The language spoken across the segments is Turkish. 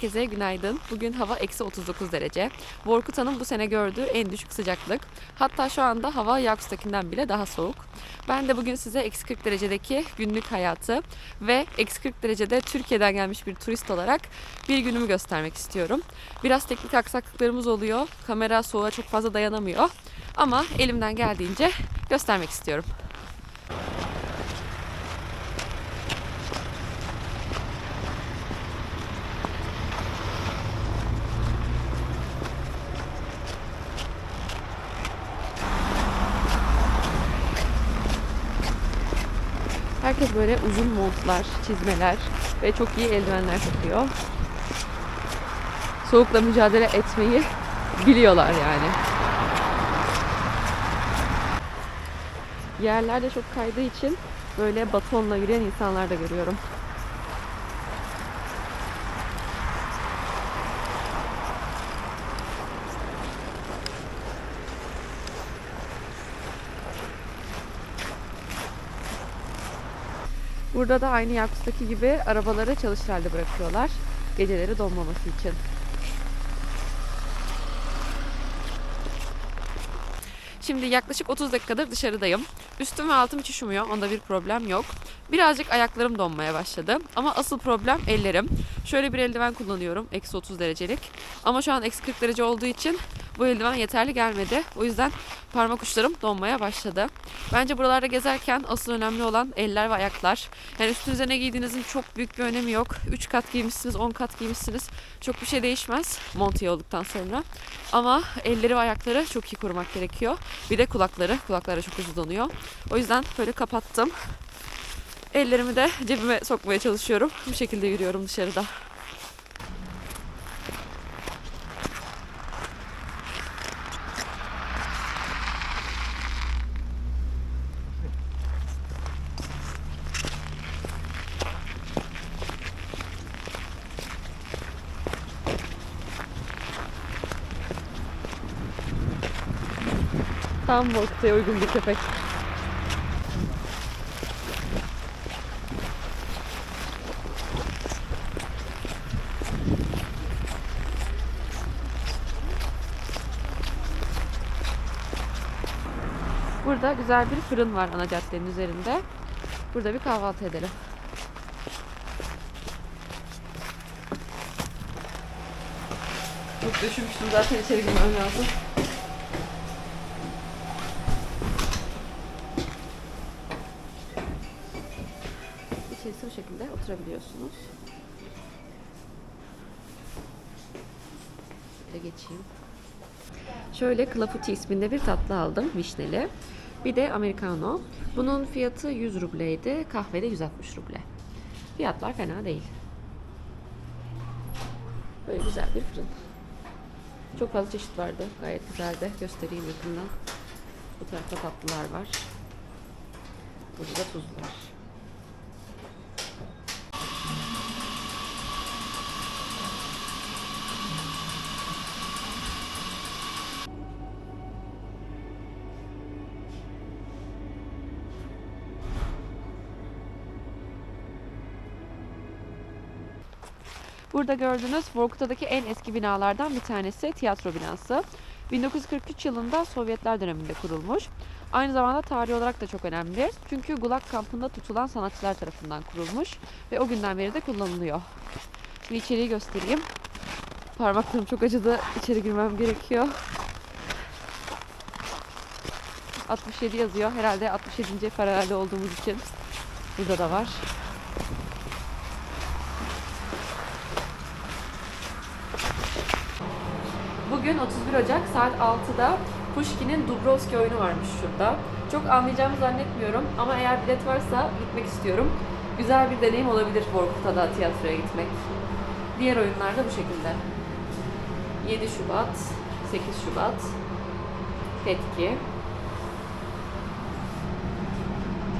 Herkese günaydın. Bugün hava eksi 39 derece. Vorkuta'nın bu sene gördüğü en düşük sıcaklık. Hatta şu anda hava Yakut'takinden bile daha soğuk. Ben de bugün size eksi 40 derecedeki günlük hayatı ve eksi 40 derecede Türkiye'den gelmiş bir turist olarak bir günümü göstermek istiyorum. Biraz teknik aksaklıklarımız oluyor. Kamera soğuğa çok fazla dayanamıyor. Ama elimden geldiğince göstermek istiyorum. Böyle uzun montlar, çizmeler ve çok iyi eldivenler takıyor. Soğukla mücadele etmeyi biliyorlar yani. Yerler de çok kaydığı için böyle batonla yürüyen insanlar da görüyorum. Burada da aynı Yakut'taki gibi arabaları çalışır halde bırakıyorlar. Geceleri donmaması için. Şimdi yaklaşık 30 dakikadır dışarıdayım. Üstüm ve altım hiç üşümüyor. Onda bir problem yok. Birazcık ayaklarım donmaya başladı. Ama asıl problem ellerim. Şöyle bir eldiven kullanıyorum. Eksi 30 derecelik. Ama şu an eksi 40 derece olduğu için bu eldiven yeterli gelmedi. O yüzden parmak uçlarım donmaya başladı. Bence buralarda gezerken asıl önemli olan eller ve ayaklar. Yani üstünüze ne giydiğinizin çok büyük bir önemi yok. 3 kat giymişsiniz, 10 kat giymişsiniz. Çok bir şey değişmez montiye olduktan sonra. Ama elleri ve ayakları çok iyi korumak gerekiyor. Bir de kulakları. Kulakları çok hızlı donuyor. O yüzden böyle kapattım. Ellerimi de cebime sokmaya çalışıyorum. Bu şekilde yürüyorum dışarıda. Tam Vorkuta'ya uygun bir köpek. Burada güzel bir fırın var ana caddenin üzerinde. Burada bir kahvaltı edelim. Çok üşümüştüm zaten içeri girmem lazım. İçerisi bu şekilde oturabiliyorsunuz. Şöyle geçeyim. Şöyle Clafouti isminde bir tatlı aldım vişneli. Bir de americano. Bunun fiyatı 100 rubleydi. Kahvede 160 ruble. Fiyatlar fena değil. Böyle güzel bir fırın. Çok fazla çeşit vardı. Gayet güzeldi. Göstereyim yakından. Bu tarafta tatlılar var. Burada da tuzlar. Burada gördüğünüz Vorkuta'daki en eski binalardan bir tanesi tiyatro binası. 1943 yılında Sovyetler döneminde kurulmuş. Aynı zamanda tarihi olarak da çok önemli. Çünkü Gulag kampında tutulan sanatçılar tarafından kurulmuş ve o günden beri de kullanılıyor. Şimdi içeriği göstereyim. Parmaklarım çok acıdı. İçeri girmem gerekiyor. 67 yazıyor. Herhalde 67. paralelde olduğumuz için. Burada da var. Bugün 31 Ocak saat 6'da Pushkin'in Dubrovski oyunu varmış şurada. Çok anlayacağımı zannetmiyorum ama eğer bilet varsa gitmek istiyorum. Güzel bir deneyim olabilir Vorkuta'da tiyatroya gitmek. Diğer oyunlar da bu şekilde. 7 Şubat, 8 Şubat, Tetki.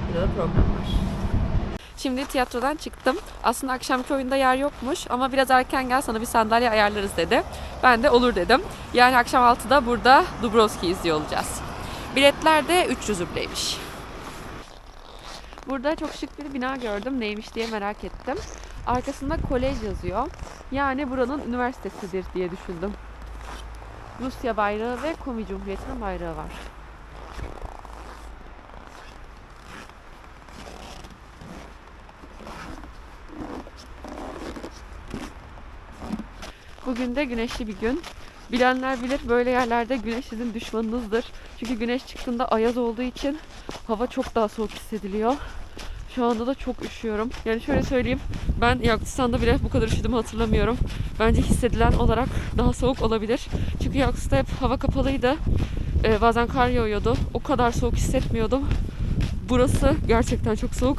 Burada da program var. Şimdi tiyatrodan çıktım. Aslında akşamki oyunda yer yokmuş ama biraz erken gel sana bir sandalye ayarlarız dedi. Ben de olur dedim. Yani akşam 6'da burada Dubrovski izliyor olacağız. Biletler de 300 rubleymiş. Burada çok şık bir bina gördüm. Neymiş diye merak ettim. arkasında kolej yazıyor. Yani buranın üniversitesidir diye düşündüm. Rusya bayrağı ve Komi Cumhuriyeti'nin bayrağı var. Bugün de güneşli bir gün. Bilenler bilir böyle yerlerde güneş sizin düşmanınızdır. Çünkü güneş çıktığında ayaz olduğu için hava çok daha soğuk hissediliyor. Şu anda da çok üşüyorum. Yani şöyle söyleyeyim. Ben Yakutistan'da bile bu kadar üşüdüğümü hatırlamıyorum. Bence hissedilen olarak daha soğuk olabilir. Çünkü Yakut'ta hep hava kapalıydı. Ee, bazen kar yağıyordu. O kadar soğuk hissetmiyordum. Burası gerçekten çok soğuk.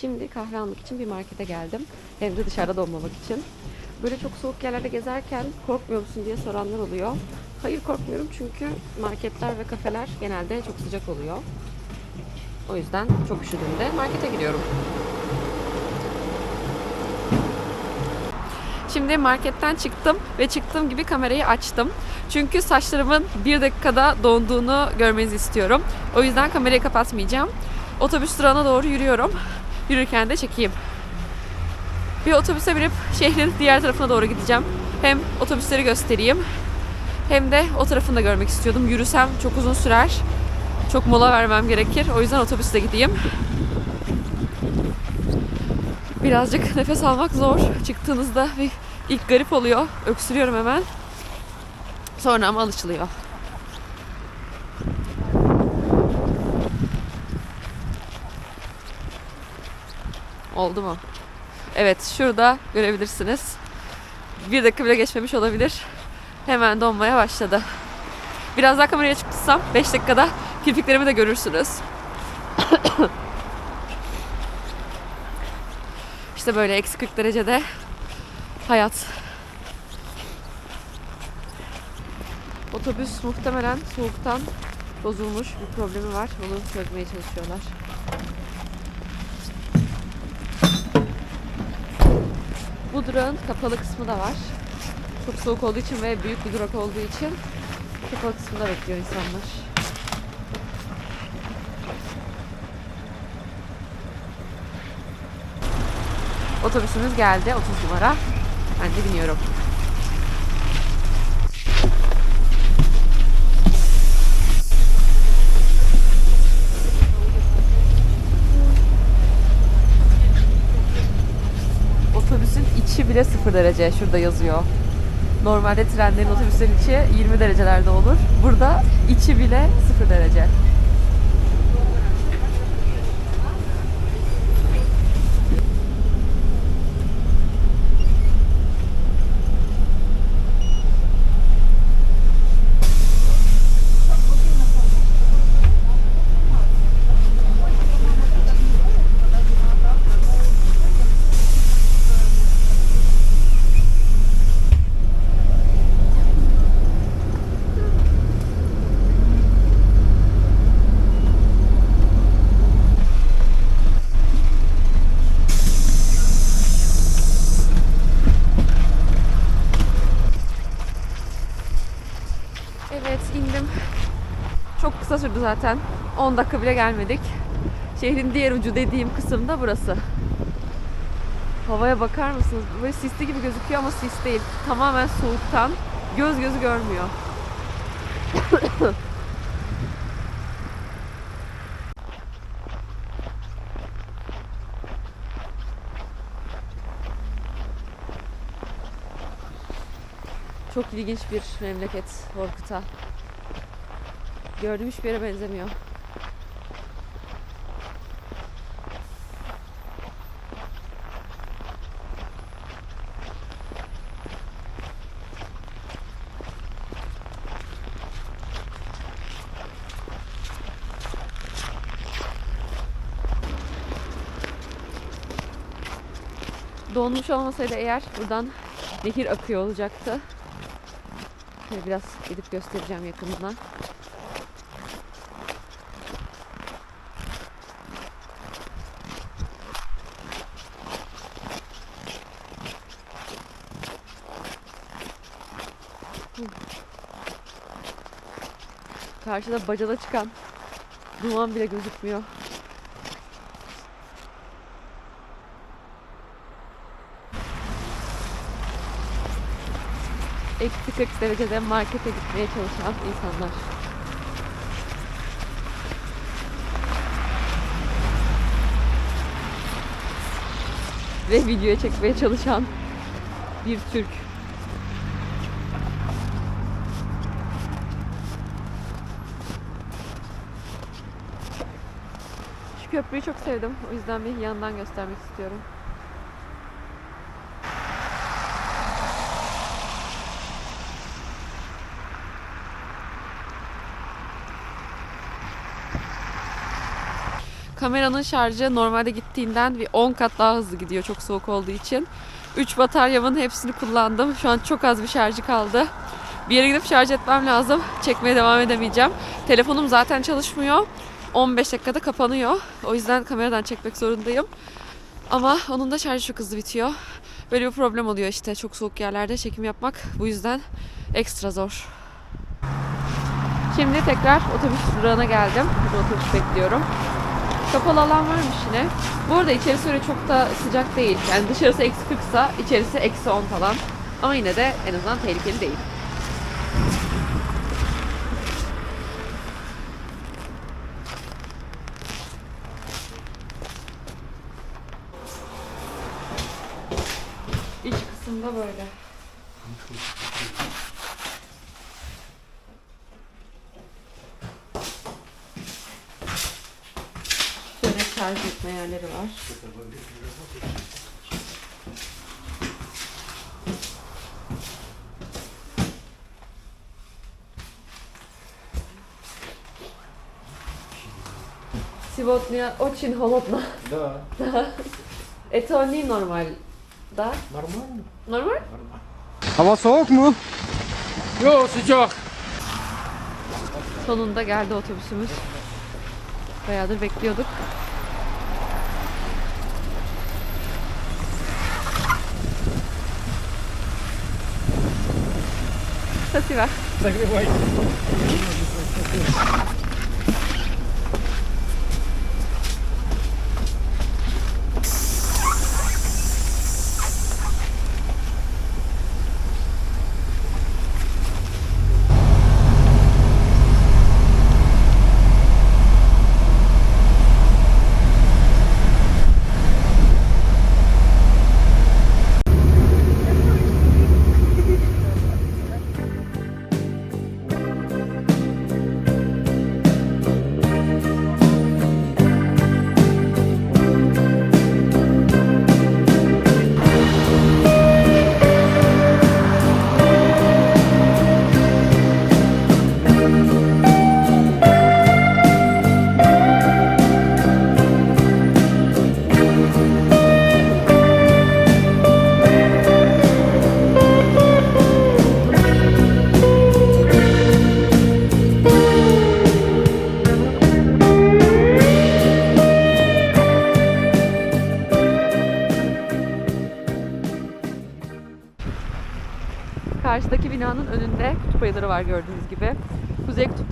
Şimdi kahve almak için bir markete geldim. Hem de dışarıda donmamak için. Böyle çok soğuk yerlerde gezerken korkmuyor musun diye soranlar oluyor. Hayır korkmuyorum çünkü marketler ve kafeler genelde çok sıcak oluyor. O yüzden çok üşüdüğümde markete gidiyorum. Şimdi marketten çıktım ve çıktığım gibi kamerayı açtım. Çünkü saçlarımın bir dakikada donduğunu görmenizi istiyorum. O yüzden kamerayı kapatmayacağım. Otobüs durağına doğru yürüyorum. Yürürken de çekeyim. Bir otobüse binip şehrin diğer tarafına doğru gideceğim. Hem otobüsleri göstereyim hem de o tarafını da görmek istiyordum. Yürüsem çok uzun sürer. Çok mola vermem gerekir. O yüzden otobüste gideyim. Birazcık nefes almak zor. Çıktığınızda bir ilk garip oluyor. Öksürüyorum hemen. Sonra ama alışılıyor. Oldu mu? Evet şurada görebilirsiniz. Bir dakika bile geçmemiş olabilir. Hemen donmaya başladı. Biraz daha kameraya çıksam 5 dakikada kirpiklerimi de görürsünüz. işte böyle eksi 40 derecede hayat. Otobüs muhtemelen soğuktan bozulmuş bir problemi var. Onu çözmeye çalışıyorlar. Bu durağın kapalı kısmı da var. Çok soğuk olduğu için ve büyük bir durak olduğu için kapalı kısmında bekliyor insanlar. Otobüsümüz geldi 30 numara. Ben de biniyorum. İçi bile 0 derece. Şurada yazıyor. Normalde trenlerin otobüslerin içi 20 derecelerde olur. Burada içi bile 0 derece. zaten 10 dakika bile gelmedik. Şehrin diğer ucu dediğim kısım da burası. Havaya bakar mısınız? Böyle sisli gibi gözüküyor ama sis değil. Tamamen soğuktan göz gözü görmüyor. Çok ilginç bir memleket Horkut'a. Gördüğüm hiçbir yere benzemiyor. Donmuş olmasaydı eğer buradan nehir akıyor olacaktı. Biraz gidip göstereceğim yakınına. Karşıda bacada çıkan duman bile gözükmüyor. Eksi 40 derecede markete gitmeye çalışan insanlar. Ve videoya çekmeye çalışan bir Türk. Köprüyü çok sevdim. O yüzden bir yandan göstermek istiyorum. Kameranın şarjı normalde gittiğinden bir 10 kat daha hızlı gidiyor çok soğuk olduğu için. 3 bataryamın hepsini kullandım. Şu an çok az bir şarjı kaldı. Bir yere gidip şarj etmem lazım. Çekmeye devam edemeyeceğim. Telefonum zaten çalışmıyor. 15 dakikada kapanıyor. O yüzden kameradan çekmek zorundayım. Ama onun da şarjı çok hızlı bitiyor. Böyle bir problem oluyor işte çok soğuk yerlerde çekim yapmak. Bu yüzden ekstra zor. Şimdi tekrar otobüs durağına geldim. Burada otobüs bekliyorum. Kapalı alan varmış yine. Bu arada içerisi öyle çok da sıcak değil. Yani dışarısı eksi 40 sa içerisi eksi 10 falan. Ama yine de en azından tehlikeli değil. İç kısımda böyle. Şöyle şarj etme yerleri var. Сегодня очень холодно. Да, Это не нормально. Да? нормально. Normal? Hava soğuk mu? Yo sıcak. Sonunda geldi otobüsümüz. Bayağıdır bekliyorduk. Спасибо. Согревай.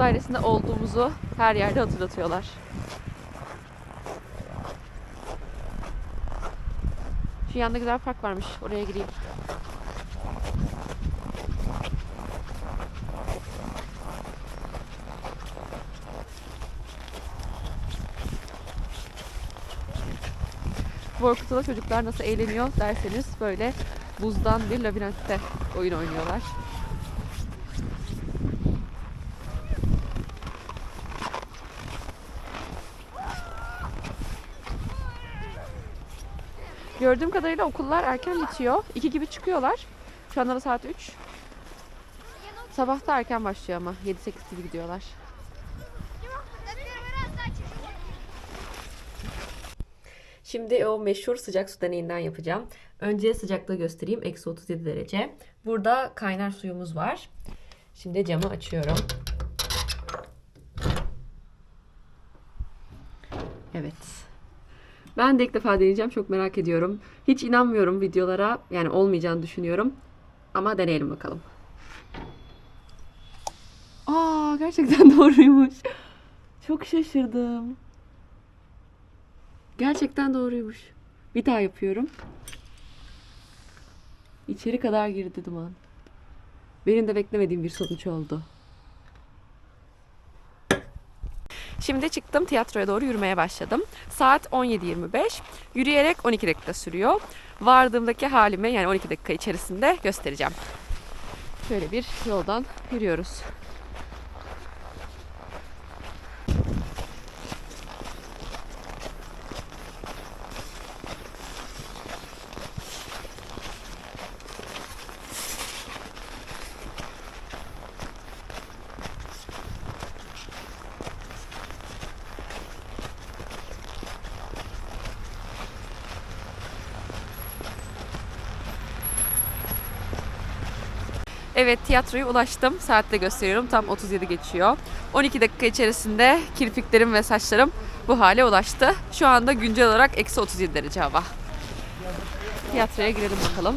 Dairesi'nde olduğumuzu her yerde hatırlatıyorlar. Şu yanda güzel park varmış. Oraya gireyim. Vorkut'ta çocuklar nasıl eğleniyor derseniz böyle buzdan bir labirentte oyun oynuyorlar. Gördüğüm kadarıyla okullar erken bitiyor. 2 gibi çıkıyorlar. Şu anda da saat 3. Sabah da erken başlıyor ama. 7-8 gibi gidiyorlar. Şimdi o meşhur sıcak su deneyinden yapacağım. Önce sıcaklığı göstereyim. Eksi 37 derece. Burada kaynar suyumuz var. Şimdi camı açıyorum. Evet. Ben de ilk defa deneyeceğim. Çok merak ediyorum. Hiç inanmıyorum videolara. Yani olmayacağını düşünüyorum. Ama deneyelim bakalım. Aa gerçekten doğruymuş. Çok şaşırdım. Gerçekten doğruymuş. Bir daha yapıyorum. İçeri kadar girdi duman. Benim de beklemediğim bir sonuç oldu. Şimdi çıktım tiyatroya doğru yürümeye başladım. Saat 17.25. Yürüyerek 12 dakika sürüyor. Vardığımdaki halimi yani 12 dakika içerisinde göstereceğim. Şöyle bir yoldan yürüyoruz. Evet tiyatroya ulaştım. Saatte gösteriyorum. Tam 37 geçiyor. 12 dakika içerisinde kirpiklerim ve saçlarım bu hale ulaştı. Şu anda güncel olarak eksi 37 derece hava. Tiyatroya girelim bakalım.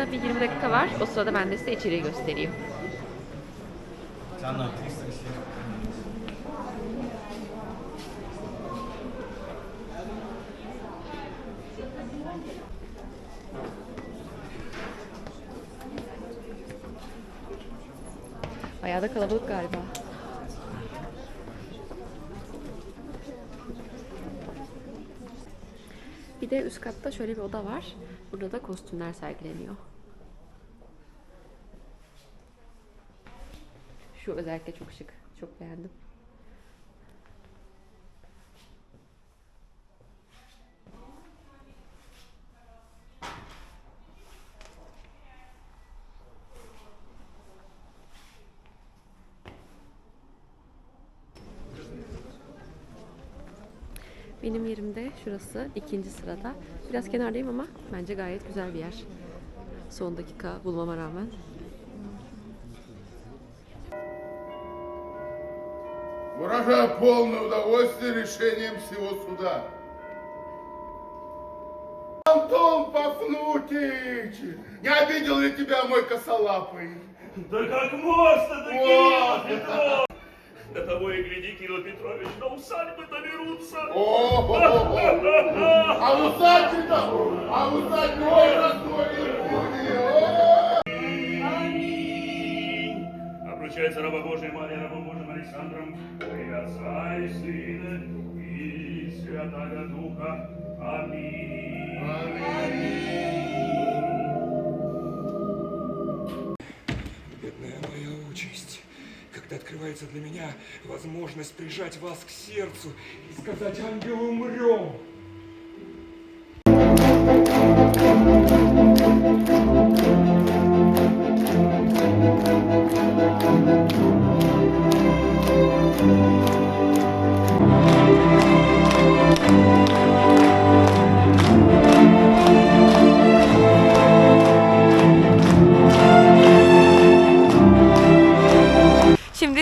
Oyuna bir 20 dakika var. O sırada ben de size içeriği göstereyim. Bayağı da kalabalık galiba. Bir de üst katta şöyle bir oda var. Burada da kostümler sergileniyor. Şu özellikle çok şık. Çok beğendim. Benim yerimde şurası ikinci sırada. Biraz kenardayım ama bence gayet güzel bir yer. Son dakika bulmama rağmen. Выражаю полное удовольствие решением всего суда. Антон Пафнутич, не обидел ли тебя мой косолапый? Да как можно-то, О! Кирилл Петров? До того и гляди, Кирилл Петрович, до усадьбы доберутся. О, А в усадьбе-то, а в усадьбе ой, будет. Аминь. Обручается раба Божия Мария рабом Божьим Александром, имя Отца и Сына и Святого Духа. Аминь. Бедная моя участь. Когда открывается для меня возможность прижать вас к сердцу и сказать ангелу умрем.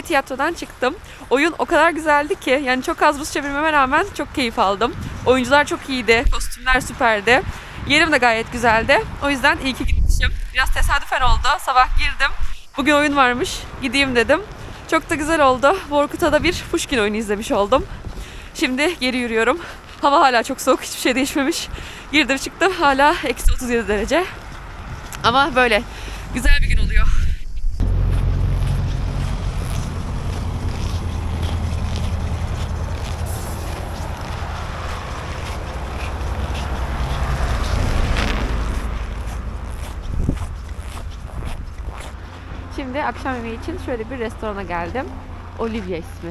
Tiyatrodan çıktım. Oyun o kadar güzeldi ki yani çok az Rusça bilmeme rağmen çok keyif aldım. Oyuncular çok iyiydi, kostümler süperdi. Yerim de gayet güzeldi. O yüzden iyi ki gitmişim. Biraz tesadüfen oldu. Sabah girdim. Bugün oyun varmış. Gideyim dedim. Çok da güzel oldu. Vorkuta'da bir Pushkin oyunu izlemiş oldum. Şimdi geri yürüyorum. Hava hala çok soğuk. Hiçbir şey değişmemiş. Girdim çıktım. Hala eksi 37 derece. Ama böyle güzel bir gün oluyor. Şimdi akşam yemeği için şöyle bir restorana geldim. Olivia ismi.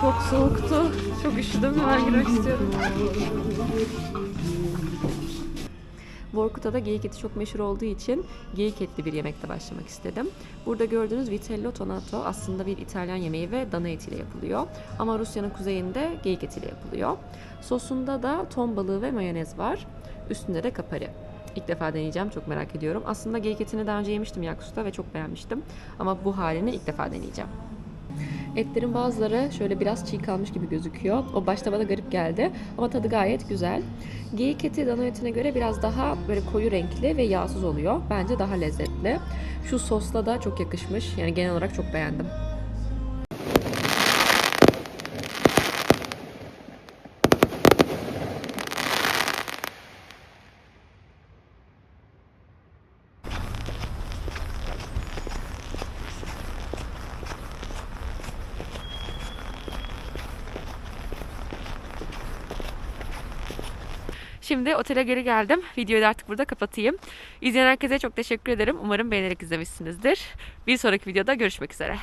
Çok soğuktu. Çok üşüdüm. Hemen girmek istiyorum. Vorkuta'da geyik eti çok meşhur olduğu için geyik etli bir yemekle başlamak istedim. Burada gördüğünüz vitello tonato aslında bir İtalyan yemeği ve dana etiyle yapılıyor. Ama Rusya'nın kuzeyinde geyik etiyle yapılıyor. Sosunda da ton balığı ve mayonez var. Üstünde de kapari. İlk defa deneyeceğim. Çok merak ediyorum. Aslında geyik etini daha önce yemiştim Yaksus'ta ve çok beğenmiştim. Ama bu halini ilk defa deneyeceğim. Etlerin bazıları şöyle biraz çiğ kalmış gibi gözüküyor. O başta bana garip geldi ama tadı gayet güzel. Geyik eti dana etine göre biraz daha böyle koyu renkli ve yağsız oluyor. Bence daha lezzetli. Şu sosla da çok yakışmış. Yani genel olarak çok beğendim. Şimdi otele geri geldim. Videoyu da artık burada kapatayım. İzleyen herkese çok teşekkür ederim. Umarım beğenerek izlemişsinizdir. Bir sonraki videoda görüşmek üzere.